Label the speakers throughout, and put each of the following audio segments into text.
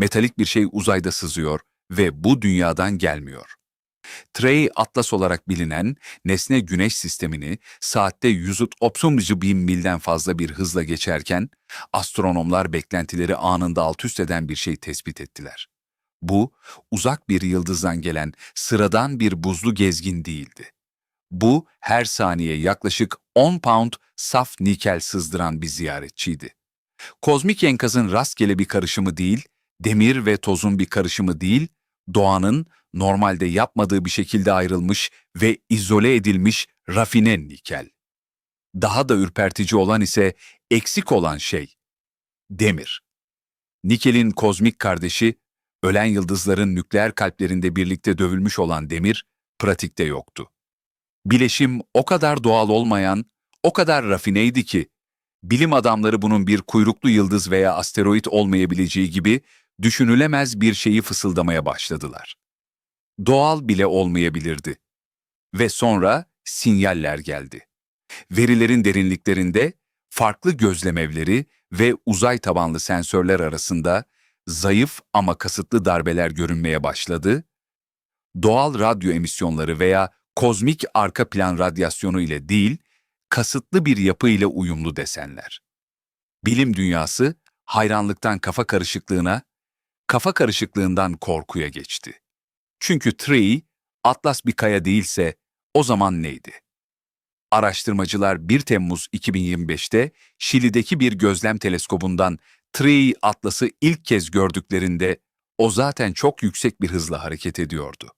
Speaker 1: metalik bir şey uzayda sızıyor ve bu dünyadan gelmiyor. Trey Atlas olarak bilinen nesne güneş sistemini saatte 130 bin milden fazla bir hızla geçerken astronomlar beklentileri anında alt üst eden bir şey tespit ettiler. Bu uzak bir yıldızdan gelen sıradan bir buzlu gezgin değildi. Bu her saniye yaklaşık 10 pound saf nikel sızdıran bir ziyaretçiydi. Kozmik enkazın rastgele bir karışımı değil, demir ve tozun bir karışımı değil, doğanın normalde yapmadığı bir şekilde ayrılmış ve izole edilmiş rafine nikel. Daha da ürpertici olan ise eksik olan şey, demir. Nikelin kozmik kardeşi, ölen yıldızların nükleer kalplerinde birlikte dövülmüş olan demir, pratikte yoktu. Bileşim o kadar doğal olmayan, o kadar rafineydi ki, bilim adamları bunun bir kuyruklu yıldız veya asteroit olmayabileceği gibi düşünülemez bir şeyi fısıldamaya başladılar. Doğal bile olmayabilirdi. Ve sonra sinyaller geldi. Verilerin derinliklerinde farklı gözlemevleri ve uzay tabanlı sensörler arasında zayıf ama kasıtlı darbeler görünmeye başladı. Doğal radyo emisyonları veya kozmik arka plan radyasyonu ile değil, kasıtlı bir yapı ile uyumlu desenler. Bilim dünyası hayranlıktan kafa karışıklığına, kafa karışıklığından korkuya geçti. Çünkü Tree, Atlas bir kaya değilse o zaman neydi? Araştırmacılar 1 Temmuz 2025'te Şili'deki bir gözlem teleskobundan Tree Atlas'ı ilk kez gördüklerinde o zaten çok yüksek bir hızla hareket ediyordu.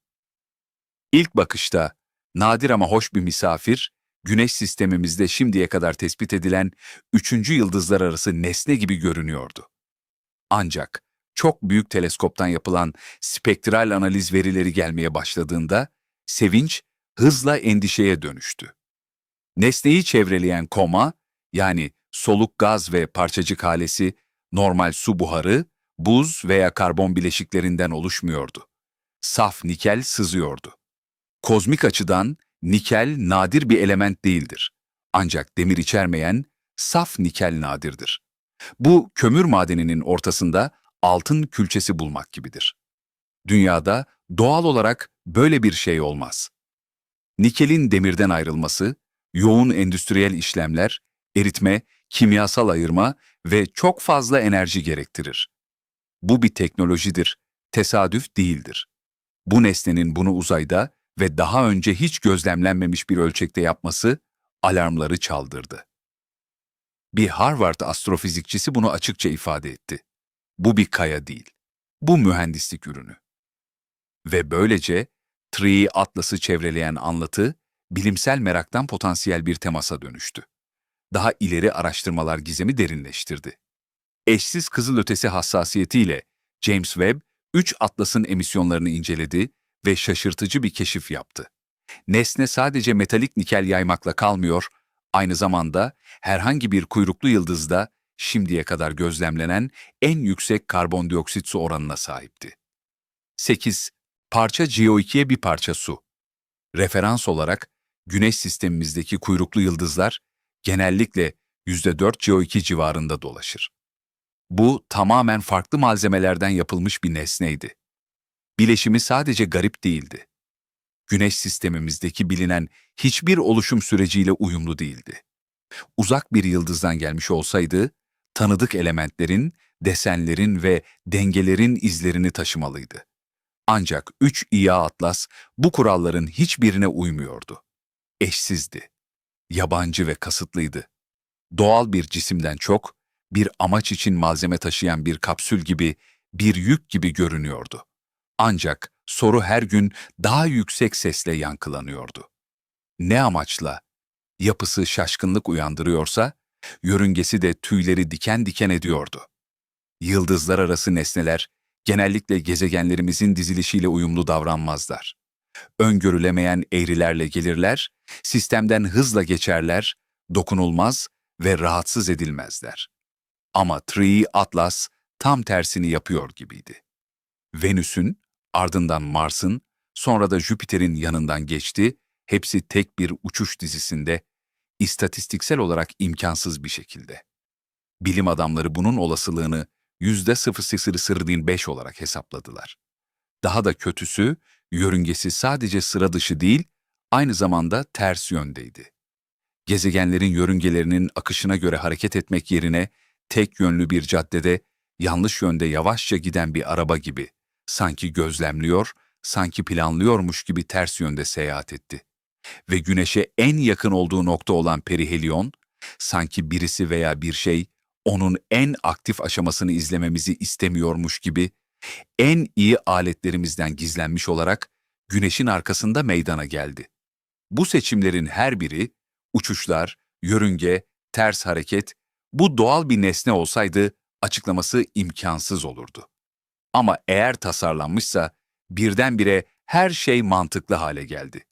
Speaker 1: İlk bakışta nadir ama hoş bir misafir, Güneş sistemimizde şimdiye kadar tespit edilen üçüncü yıldızlar arası nesne gibi görünüyordu. Ancak çok büyük teleskoptan yapılan spektral analiz verileri gelmeye başladığında sevinç hızla endişeye dönüştü. Nesneyi çevreleyen koma, yani soluk gaz ve parçacık halesi, normal su buharı, buz veya karbon bileşiklerinden oluşmuyordu. Saf nikel sızıyordu. Kozmik açıdan nikel nadir bir element değildir. Ancak demir içermeyen saf nikel nadirdir. Bu kömür madeninin ortasında altın külçesi bulmak gibidir. Dünyada doğal olarak böyle bir şey olmaz. Nikelin demirden ayrılması, yoğun endüstriyel işlemler, eritme, kimyasal ayırma ve çok fazla enerji gerektirir. Bu bir teknolojidir, tesadüf değildir. Bu nesnenin bunu uzayda ve daha önce hiç gözlemlenmemiş bir ölçekte yapması alarmları çaldırdı. Bir Harvard astrofizikçisi bunu açıkça ifade etti. Bu bir kaya değil. Bu mühendislik ürünü. Ve böylece Tree Atlas'ı çevreleyen anlatı, bilimsel meraktan potansiyel bir temasa dönüştü. Daha ileri araştırmalar gizemi derinleştirdi. Eşsiz kızılötesi hassasiyetiyle James Webb, 3 Atlas'ın emisyonlarını inceledi ve şaşırtıcı bir keşif yaptı. Nesne sadece metalik nikel yaymakla kalmıyor, aynı zamanda herhangi bir kuyruklu yıldızda şimdiye kadar gözlemlenen en yüksek karbondioksit su oranına sahipti. 8. Parça CO2'ye bir parça su. Referans olarak Güneş sistemimizdeki kuyruklu yıldızlar genellikle %4 CO2 civarında dolaşır. Bu tamamen farklı malzemelerden yapılmış bir nesneydi. Bileşimi sadece garip değildi. Güneş sistemimizdeki bilinen hiçbir oluşum süreciyle uyumlu değildi. Uzak bir yıldızdan gelmiş olsaydı, tanıdık elementlerin, desenlerin ve dengelerin izlerini taşımalıydı. Ancak üç İya Atlas bu kuralların hiçbirine uymuyordu. Eşsizdi, yabancı ve kasıtlıydı. Doğal bir cisimden çok, bir amaç için malzeme taşıyan bir kapsül gibi, bir yük gibi görünüyordu. Ancak soru her gün daha yüksek sesle yankılanıyordu. Ne amaçla? Yapısı şaşkınlık uyandırıyorsa, yörüngesi de tüyleri diken diken ediyordu. Yıldızlar arası nesneler genellikle gezegenlerimizin dizilişiyle uyumlu davranmazlar. Öngörülemeyen eğrilerle gelirler, sistemden hızla geçerler, dokunulmaz ve rahatsız edilmezler. Ama Tree Atlas tam tersini yapıyor gibiydi. Venüs'ün, ardından Mars'ın, sonra da Jüpiter'in yanından geçti, hepsi tek bir uçuş dizisinde, istatistiksel olarak imkansız bir şekilde. Bilim adamları bunun olasılığını %0,005 olarak hesapladılar. Daha da kötüsü, yörüngesi sadece sıra dışı değil, aynı zamanda ters yöndeydi. Gezegenlerin yörüngelerinin akışına göre hareket etmek yerine tek yönlü bir caddede yanlış yönde yavaşça giden bir araba gibi, sanki gözlemliyor, sanki planlıyormuş gibi ters yönde seyahat etti. Ve güneşe en yakın olduğu nokta olan perihelion, sanki birisi veya bir şey onun en aktif aşamasını izlememizi istemiyormuş gibi en iyi aletlerimizden gizlenmiş olarak güneşin arkasında meydana geldi. Bu seçimlerin her biri uçuşlar, yörünge, ters hareket bu doğal bir nesne olsaydı açıklaması imkansız olurdu. Ama eğer tasarlanmışsa birdenbire her şey mantıklı hale geldi.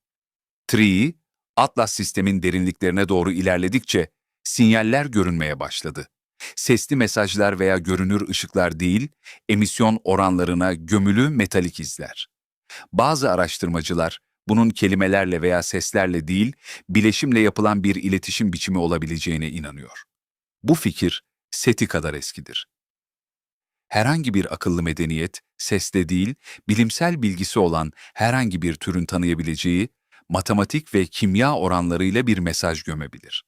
Speaker 1: Tree, Atlas sistemin derinliklerine doğru ilerledikçe sinyaller görünmeye başladı. Sesli mesajlar veya görünür ışıklar değil, emisyon oranlarına gömülü metalik izler. Bazı araştırmacılar bunun kelimelerle veya seslerle değil, bileşimle yapılan bir iletişim biçimi olabileceğine inanıyor. Bu fikir SETI kadar eskidir. Herhangi bir akıllı medeniyet, sesle değil, bilimsel bilgisi olan herhangi bir türün tanıyabileceği, matematik ve kimya oranlarıyla bir mesaj gömebilir.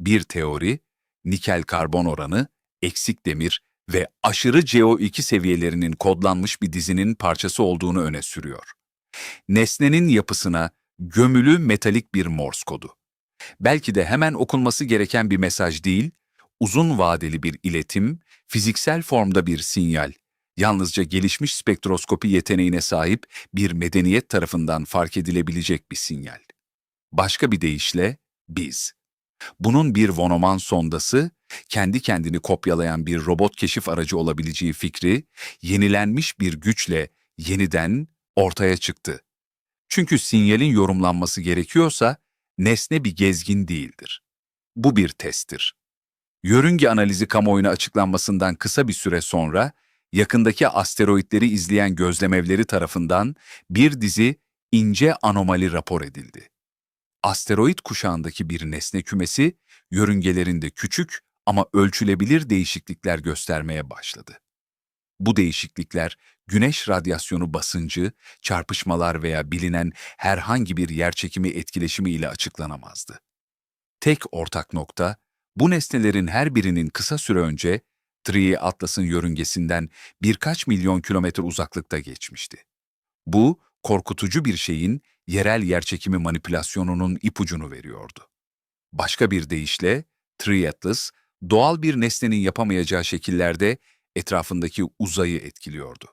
Speaker 1: Bir teori, nikel-karbon oranı, eksik demir ve aşırı CO2 seviyelerinin kodlanmış bir dizinin parçası olduğunu öne sürüyor. Nesnenin yapısına gömülü metalik bir Morse kodu. Belki de hemen okunması gereken bir mesaj değil, uzun vadeli bir iletim, fiziksel formda bir sinyal, yalnızca gelişmiş spektroskopi yeteneğine sahip bir medeniyet tarafından fark edilebilecek bir sinyal. Başka bir deyişle biz. Bunun bir von Neumann sondası, kendi kendini kopyalayan bir robot keşif aracı olabileceği fikri, yenilenmiş bir güçle yeniden ortaya çıktı. Çünkü sinyalin yorumlanması gerekiyorsa, nesne bir gezgin değildir. Bu bir testtir. Yörünge analizi kamuoyuna açıklanmasından kısa bir süre sonra, yakındaki asteroitleri izleyen gözlemevleri tarafından bir dizi ince anomali rapor edildi. Asteroid kuşağındaki bir nesne kümesi, yörüngelerinde küçük ama ölçülebilir değişiklikler göstermeye başladı. Bu değişiklikler, güneş radyasyonu basıncı, çarpışmalar veya bilinen herhangi bir yerçekimi etkileşimi ile açıklanamazdı. Tek ortak nokta, bu nesnelerin her birinin kısa süre önce Tree Atlas'ın yörüngesinden birkaç milyon kilometre uzaklıkta geçmişti. Bu, korkutucu bir şeyin yerel yerçekimi manipülasyonunun ipucunu veriyordu. Başka bir deyişle, Tree Atlas, doğal bir nesnenin yapamayacağı şekillerde etrafındaki uzayı etkiliyordu.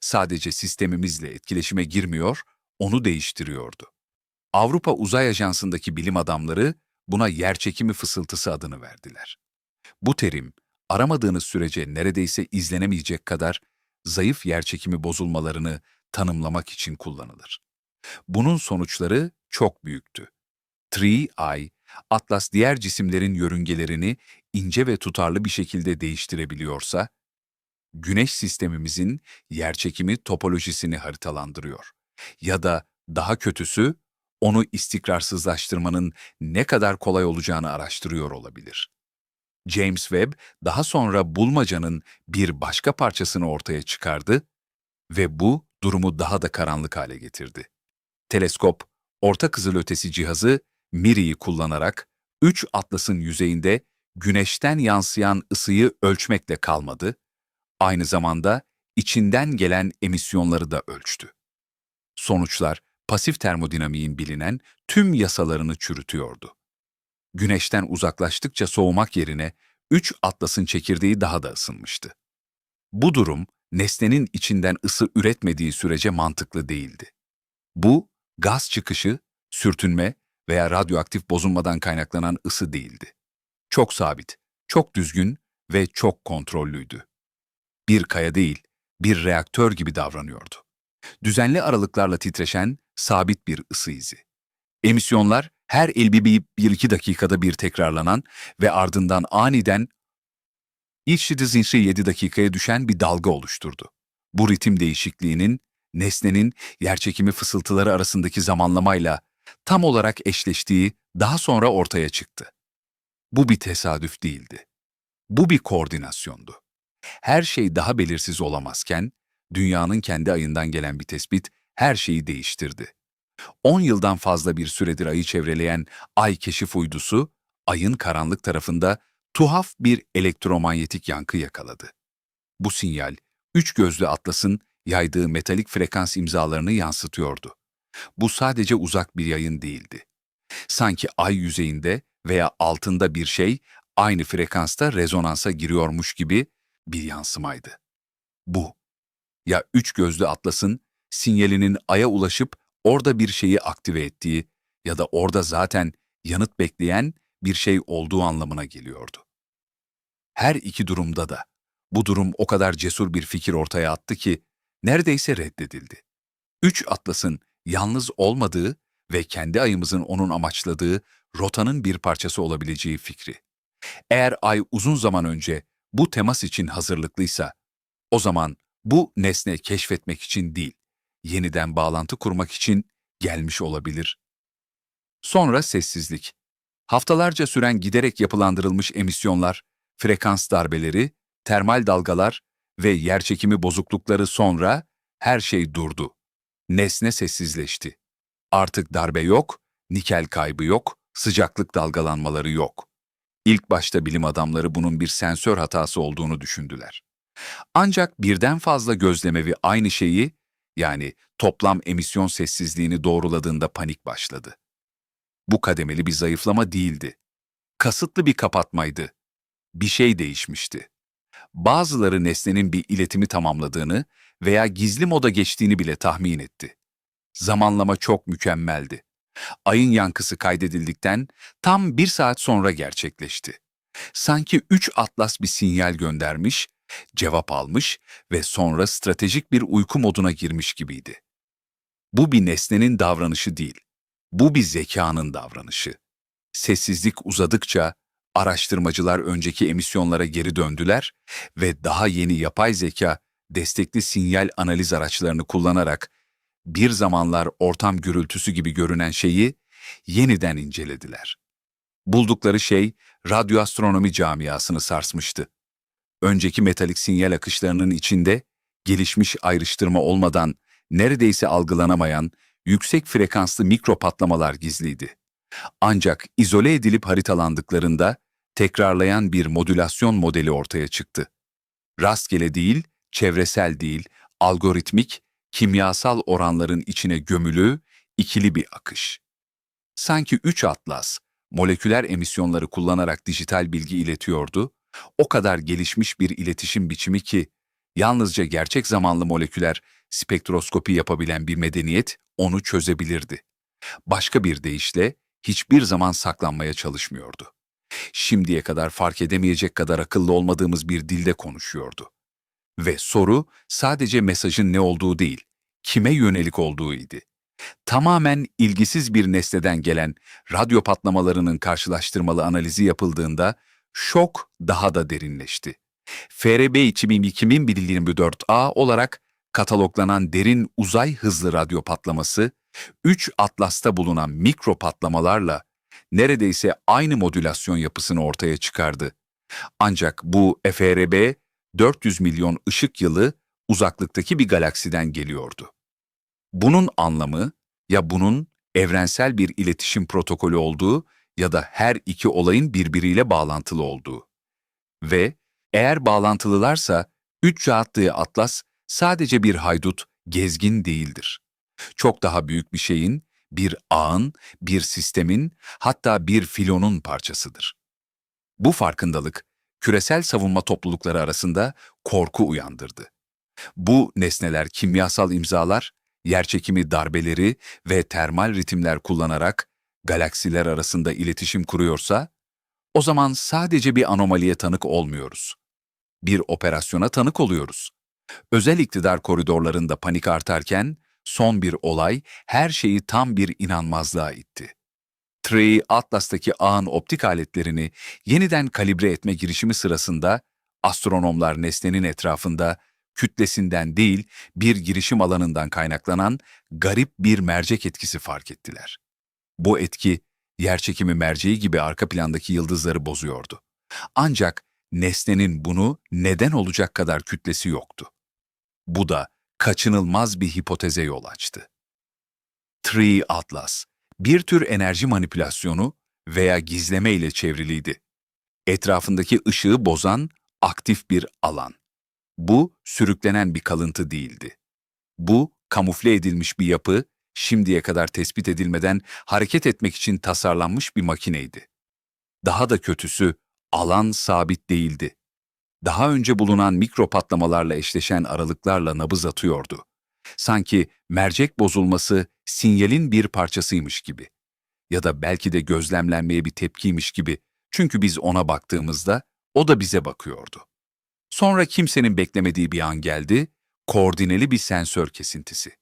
Speaker 1: Sadece sistemimizle etkileşime girmiyor, onu değiştiriyordu. Avrupa Uzay Ajansı'ndaki bilim adamları buna yerçekimi fısıltısı adını verdiler. Bu terim, aramadığınız sürece neredeyse izlenemeyecek kadar zayıf yerçekimi bozulmalarını tanımlamak için kullanılır. Bunun sonuçları çok büyüktü. Tree Eye, Atlas diğer cisimlerin yörüngelerini ince ve tutarlı bir şekilde değiştirebiliyorsa, Güneş sistemimizin yerçekimi topolojisini haritalandırıyor. Ya da daha kötüsü, onu istikrarsızlaştırmanın ne kadar kolay olacağını araştırıyor olabilir. James Webb daha sonra bulmacanın bir başka parçasını ortaya çıkardı ve bu durumu daha da karanlık hale getirdi. Teleskop, orta kızılötesi cihazı MIRI'yi kullanarak üç atlasın yüzeyinde güneşten yansıyan ısıyı ölçmekle kalmadı, aynı zamanda içinden gelen emisyonları da ölçtü. Sonuçlar pasif termodinamiğin bilinen tüm yasalarını çürütüyordu. Güneşten uzaklaştıkça soğumak yerine üç atlasın çekirdeği daha da ısınmıştı. Bu durum nesnenin içinden ısı üretmediği sürece mantıklı değildi. Bu, gaz çıkışı, sürtünme veya radyoaktif bozulmadan kaynaklanan ısı değildi. Çok sabit, çok düzgün ve çok kontrollüydü. Bir kaya değil, bir reaktör gibi davranıyordu. Düzenli aralıklarla titreşen, sabit bir ısı izi. Emisyonlar her elbibi bir iki dakikada bir tekrarlanan ve ardından aniden iç zinsi 7 dakikaya düşen bir dalga oluşturdu. Bu ritim değişikliğinin nesnenin yerçekimi fısıltıları arasındaki zamanlamayla tam olarak eşleştiği daha sonra ortaya çıktı. Bu bir tesadüf değildi. Bu bir koordinasyondu. Her şey daha belirsiz olamazken, dünyanın kendi ayından gelen bir tespit her şeyi değiştirdi. 10 yıldan fazla bir süredir ayı çevreleyen Ay keşif uydusu, ayın karanlık tarafında tuhaf bir elektromanyetik yankı yakaladı. Bu sinyal, üç gözlü atlasın yaydığı metalik frekans imzalarını yansıtıyordu. Bu sadece uzak bir yayın değildi. Sanki ay yüzeyinde veya altında bir şey aynı frekansta rezonansa giriyormuş gibi bir yansımaydı. Bu, ya üç gözlü atlasın sinyalinin aya ulaşıp orada bir şeyi aktive ettiği ya da orada zaten yanıt bekleyen bir şey olduğu anlamına geliyordu. Her iki durumda da bu durum o kadar cesur bir fikir ortaya attı ki neredeyse reddedildi. Üç atlasın yalnız olmadığı ve kendi ayımızın onun amaçladığı rotanın bir parçası olabileceği fikri. Eğer ay uzun zaman önce bu temas için hazırlıklıysa, o zaman bu nesne keşfetmek için değil, yeniden bağlantı kurmak için gelmiş olabilir. Sonra sessizlik. Haftalarca süren giderek yapılandırılmış emisyonlar, frekans darbeleri, termal dalgalar ve yerçekimi bozuklukları sonra her şey durdu. Nesne sessizleşti. Artık darbe yok, nikel kaybı yok, sıcaklık dalgalanmaları yok. İlk başta bilim adamları bunun bir sensör hatası olduğunu düşündüler. Ancak birden fazla gözlemevi aynı şeyi, yani toplam emisyon sessizliğini doğruladığında panik başladı. Bu kademeli bir zayıflama değildi. Kasıtlı bir kapatmaydı. Bir şey değişmişti. Bazıları nesnenin bir iletimi tamamladığını veya gizli moda geçtiğini bile tahmin etti. Zamanlama çok mükemmeldi. Ayın yankısı kaydedildikten tam bir saat sonra gerçekleşti. Sanki üç atlas bir sinyal göndermiş, cevap almış ve sonra stratejik bir uyku moduna girmiş gibiydi. Bu bir nesnenin davranışı değil, bu bir zekanın davranışı. Sessizlik uzadıkça araştırmacılar önceki emisyonlara geri döndüler ve daha yeni yapay zeka destekli sinyal analiz araçlarını kullanarak bir zamanlar ortam gürültüsü gibi görünen şeyi yeniden incelediler. Buldukları şey radyoastronomi camiasını sarsmıştı. Önceki metalik sinyal akışlarının içinde gelişmiş ayrıştırma olmadan neredeyse algılanamayan yüksek frekanslı mikro patlamalar gizliydi. Ancak izole edilip haritalandıklarında tekrarlayan bir modülasyon modeli ortaya çıktı. Rastgele değil, çevresel değil, algoritmik, kimyasal oranların içine gömülü, ikili bir akış. Sanki üç atlas, moleküler emisyonları kullanarak dijital bilgi iletiyordu, o kadar gelişmiş bir iletişim biçimi ki, yalnızca gerçek zamanlı moleküler spektroskopi yapabilen bir medeniyet onu çözebilirdi. Başka bir deyişle hiçbir zaman saklanmaya çalışmıyordu. Şimdiye kadar fark edemeyecek kadar akıllı olmadığımız bir dilde konuşuyordu. Ve soru sadece mesajın ne olduğu değil, kime yönelik olduğuydu. Tamamen ilgisiz bir nesneden gelen radyo patlamalarının karşılaştırmalı analizi yapıldığında şok daha da derinleşti. FRB 2002-2024A olarak kataloglanan derin uzay hızlı radyo patlaması, 3 atlasta bulunan mikro patlamalarla neredeyse aynı modülasyon yapısını ortaya çıkardı. Ancak bu FRB 400 milyon ışık yılı uzaklıktaki bir galaksiden geliyordu. Bunun anlamı ya bunun evrensel bir iletişim protokolü olduğu ya da her iki olayın birbiriyle bağlantılı olduğu. Ve eğer bağlantılılarsa üç attığı atlas sadece bir haydut, gezgin değildir. Çok daha büyük bir şeyin, bir ağın, bir sistemin, hatta bir filonun parçasıdır. Bu farkındalık, küresel savunma toplulukları arasında korku uyandırdı. Bu nesneler kimyasal imzalar, yerçekimi darbeleri ve termal ritimler kullanarak galaksiler arasında iletişim kuruyorsa, o zaman sadece bir anomaliye tanık olmuyoruz. Bir operasyona tanık oluyoruz. Özel iktidar koridorlarında panik artarken, son bir olay her şeyi tam bir inanmazlığa itti. Trey, Atlas'taki ağın optik aletlerini yeniden kalibre etme girişimi sırasında astronomlar nesnenin etrafında kütlesinden değil bir girişim alanından kaynaklanan garip bir mercek etkisi fark ettiler. Bu etki, yerçekimi merceği gibi arka plandaki yıldızları bozuyordu. Ancak nesnenin bunu neden olacak kadar kütlesi yoktu. Bu da kaçınılmaz bir hipoteze yol açtı. Tree Atlas, bir tür enerji manipülasyonu veya gizleme ile çevriliydi. Etrafındaki ışığı bozan aktif bir alan. Bu sürüklenen bir kalıntı değildi. Bu kamufle edilmiş bir yapı, şimdiye kadar tespit edilmeden hareket etmek için tasarlanmış bir makineydi. Daha da kötüsü, alan sabit değildi. Daha önce bulunan mikro patlamalarla eşleşen aralıklarla nabız atıyordu. Sanki mercek bozulması sinyalin bir parçasıymış gibi. Ya da belki de gözlemlenmeye bir tepkiymiş gibi. Çünkü biz ona baktığımızda o da bize bakıyordu. Sonra kimsenin beklemediği bir an geldi, koordineli bir sensör kesintisi.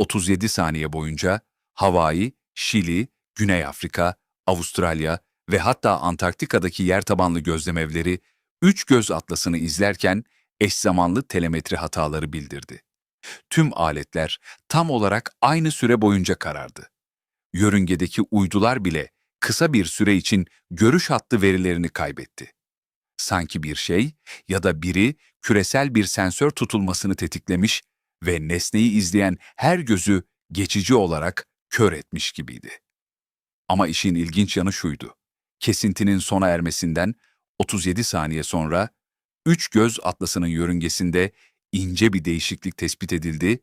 Speaker 1: 37 saniye boyunca Hawaii, Şili, Güney Afrika, Avustralya ve hatta Antarktika'daki yer tabanlı gözlemevleri üç göz atlasını izlerken eş zamanlı telemetri hataları bildirdi. Tüm aletler tam olarak aynı süre boyunca karardı. Yörüngedeki uydular bile kısa bir süre için görüş hattı verilerini kaybetti. Sanki bir şey ya da biri küresel bir sensör tutulmasını tetiklemiş ve nesneyi izleyen her gözü geçici olarak kör etmiş gibiydi. Ama işin ilginç yanı şuydu. Kesintinin sona ermesinden 37 saniye sonra üç göz atlasının yörüngesinde ince bir değişiklik tespit edildi,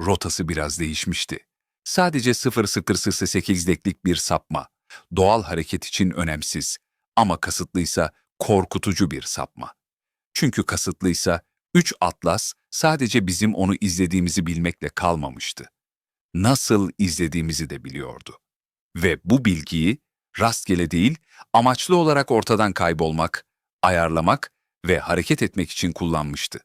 Speaker 1: rotası biraz değişmişti. Sadece 0.008'deklik bir sapma, doğal hareket için önemsiz ama kasıtlıysa korkutucu bir sapma. Çünkü kasıtlıysa üç atlas sadece bizim onu izlediğimizi bilmekle kalmamıştı. Nasıl izlediğimizi de biliyordu. Ve bu bilgiyi rastgele değil, amaçlı olarak ortadan kaybolmak, ayarlamak ve hareket etmek için kullanmıştı.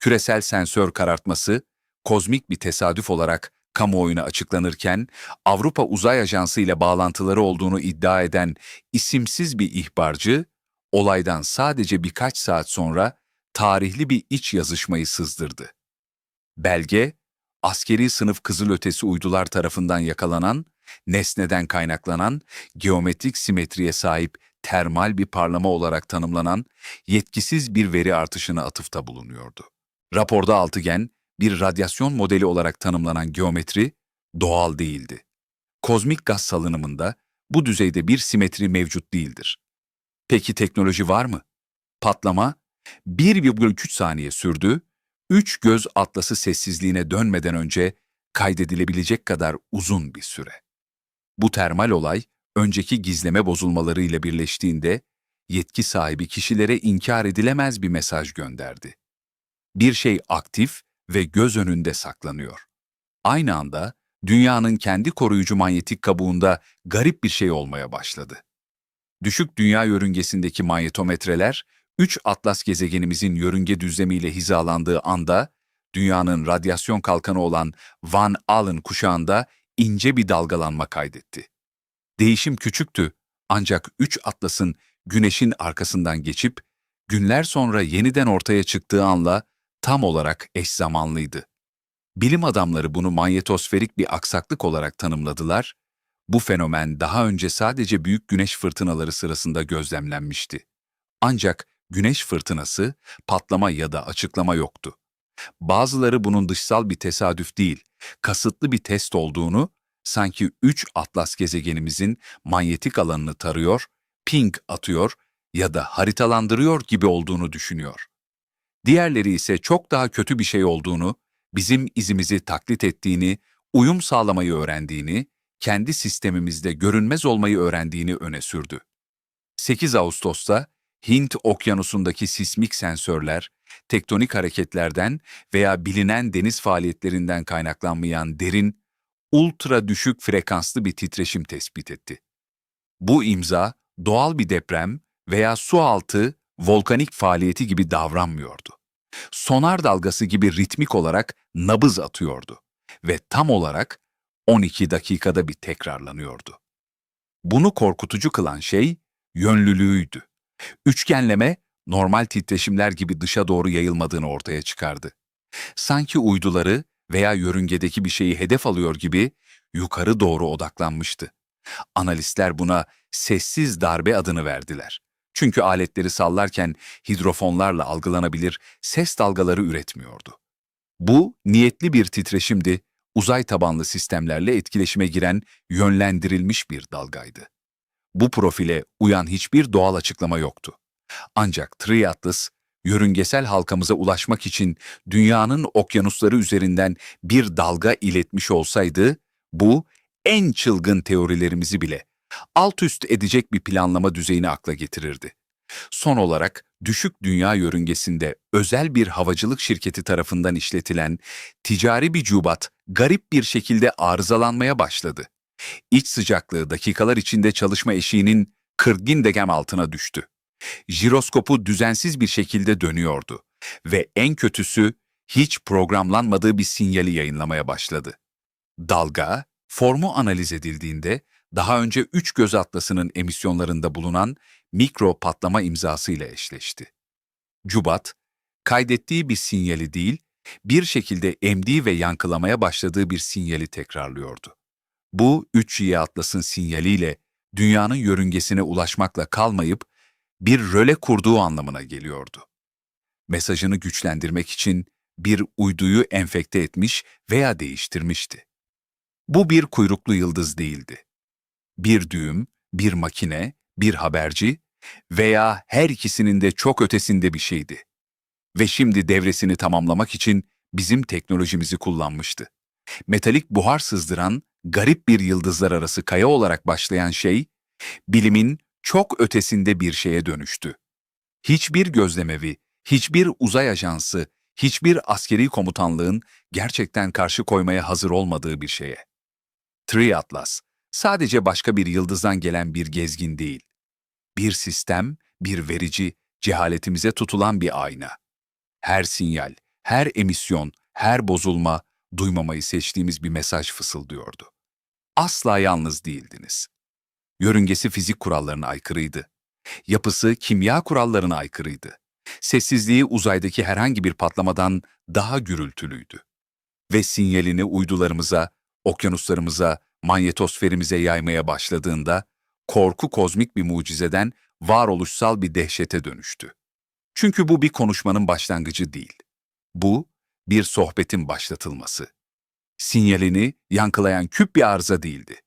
Speaker 1: Küresel sensör karartması, kozmik bir tesadüf olarak kamuoyuna açıklanırken, Avrupa Uzay Ajansı ile bağlantıları olduğunu iddia eden isimsiz bir ihbarcı, olaydan sadece birkaç saat sonra tarihli bir iç yazışmayı sızdırdı. Belge, askeri sınıf kızılötesi uydular tarafından yakalanan, nesneden kaynaklanan, geometrik simetriye sahip termal bir parlama olarak tanımlanan yetkisiz bir veri artışına atıfta bulunuyordu. Raporda altıgen, bir radyasyon modeli olarak tanımlanan geometri doğal değildi. Kozmik gaz salınımında bu düzeyde bir simetri mevcut değildir. Peki teknoloji var mı? Patlama 1,3 saniye sürdü, 3 göz atlası sessizliğine dönmeden önce kaydedilebilecek kadar uzun bir süre. Bu termal olay, önceki gizleme bozulmalarıyla birleştiğinde, yetki sahibi kişilere inkar edilemez bir mesaj gönderdi. Bir şey aktif ve göz önünde saklanıyor. Aynı anda dünyanın kendi koruyucu manyetik kabuğunda garip bir şey olmaya başladı. Düşük dünya yörüngesindeki manyetometreler, üç atlas gezegenimizin yörünge düzlemiyle hizalandığı anda, dünyanın radyasyon kalkanı olan Van Allen kuşağında ince bir dalgalanma kaydetti. Değişim küçüktü ancak üç atlasın güneşin arkasından geçip, günler sonra yeniden ortaya çıktığı anla tam olarak eş zamanlıydı. Bilim adamları bunu manyetosferik bir aksaklık olarak tanımladılar. Bu fenomen daha önce sadece büyük güneş fırtınaları sırasında gözlemlenmişti. Ancak güneş fırtınası, patlama ya da açıklama yoktu. Bazıları bunun dışsal bir tesadüf değil, kasıtlı bir test olduğunu, sanki üç atlas gezegenimizin manyetik alanını tarıyor, ping atıyor ya da haritalandırıyor gibi olduğunu düşünüyor. Diğerleri ise çok daha kötü bir şey olduğunu, bizim izimizi taklit ettiğini, uyum sağlamayı öğrendiğini, kendi sistemimizde görünmez olmayı öğrendiğini öne sürdü. 8 Ağustos'ta Hint okyanusundaki sismik sensörler, tektonik hareketlerden veya bilinen deniz faaliyetlerinden kaynaklanmayan derin, ultra düşük frekanslı bir titreşim tespit etti. Bu imza, doğal bir deprem veya su altı volkanik faaliyeti gibi davranmıyordu. Sonar dalgası gibi ritmik olarak nabız atıyordu ve tam olarak 12 dakikada bir tekrarlanıyordu. Bunu korkutucu kılan şey yönlülüğüydü. Üçgenleme normal titreşimler gibi dışa doğru yayılmadığını ortaya çıkardı. Sanki uyduları veya yörüngedeki bir şeyi hedef alıyor gibi yukarı doğru odaklanmıştı. Analistler buna sessiz darbe adını verdiler. Çünkü aletleri sallarken hidrofonlarla algılanabilir ses dalgaları üretmiyordu. Bu niyetli bir titreşimdi, uzay tabanlı sistemlerle etkileşime giren yönlendirilmiş bir dalgaydı. Bu profile uyan hiçbir doğal açıklama yoktu. Ancak Triatlas, yörüngesel halkamıza ulaşmak için dünyanın okyanusları üzerinden bir dalga iletmiş olsaydı, bu en çılgın teorilerimizi bile alt üst edecek bir planlama düzeyini akla getirirdi. Son olarak düşük dünya yörüngesinde özel bir havacılık şirketi tarafından işletilen ticari bir cubat garip bir şekilde arızalanmaya başladı. İç sıcaklığı dakikalar içinde çalışma eşiğinin 40 bin degem altına düştü. Jiroskopu düzensiz bir şekilde dönüyordu ve en kötüsü hiç programlanmadığı bir sinyali yayınlamaya başladı. Dalga, formu analiz edildiğinde daha önce üç göz atlasının emisyonlarında bulunan mikro patlama imzasıyla eşleşti. Cubat, kaydettiği bir sinyali değil, bir şekilde emdiği ve yankılamaya başladığı bir sinyali tekrarlıyordu. Bu 3Y atlasın sinyaliyle dünyanın yörüngesine ulaşmakla kalmayıp bir röle kurduğu anlamına geliyordu. Mesajını güçlendirmek için bir uyduyu enfekte etmiş veya değiştirmişti. Bu bir kuyruklu yıldız değildi. Bir düğüm, bir makine, bir haberci veya her ikisinin de çok ötesinde bir şeydi. Ve şimdi devresini tamamlamak için bizim teknolojimizi kullanmıştı. Metalik buhar sızdıran garip bir yıldızlar arası kaya olarak başlayan şey, bilimin çok ötesinde bir şeye dönüştü. Hiçbir gözlemevi, hiçbir uzay ajansı, hiçbir askeri komutanlığın gerçekten karşı koymaya hazır olmadığı bir şeye. Triatlas, sadece başka bir yıldızdan gelen bir gezgin değil. Bir sistem, bir verici, cehaletimize tutulan bir ayna. Her sinyal, her emisyon, her bozulma, duymamayı seçtiğimiz bir mesaj fısıldıyordu. Asla yalnız değildiniz. Yörüngesi fizik kurallarına aykırıydı. Yapısı kimya kurallarına aykırıydı. Sessizliği uzaydaki herhangi bir patlamadan daha gürültülüydü. Ve sinyalini uydularımıza, okyanuslarımıza, manyetosferimize yaymaya başladığında, korku kozmik bir mucizeden varoluşsal bir dehşete dönüştü. Çünkü bu bir konuşmanın başlangıcı değil. Bu, bir sohbetin başlatılması. Sinyalini yankılayan küp bir arıza değildi.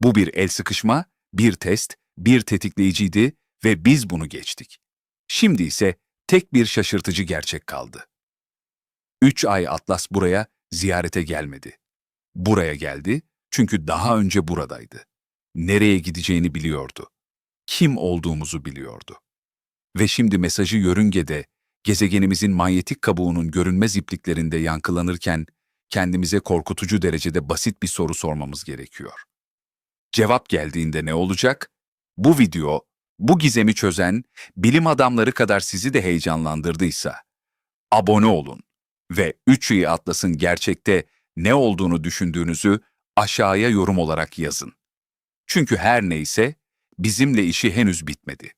Speaker 1: Bu bir el sıkışma, bir test, bir tetikleyiciydi ve biz bunu geçtik. Şimdi ise tek bir şaşırtıcı gerçek kaldı. Üç ay Atlas buraya ziyarete gelmedi. Buraya geldi çünkü daha önce buradaydı. Nereye gideceğini biliyordu. Kim olduğumuzu biliyordu. Ve şimdi mesajı yörüngede, gezegenimizin manyetik kabuğunun görünmez ipliklerinde yankılanırken kendimize korkutucu derecede basit bir soru sormamız gerekiyor. Cevap geldiğinde ne olacak? Bu video, bu gizemi çözen bilim adamları kadar sizi de heyecanlandırdıysa, abone olun ve 3 Atlas'ın gerçekte ne olduğunu düşündüğünüzü aşağıya yorum olarak yazın. Çünkü her neyse bizimle işi henüz bitmedi.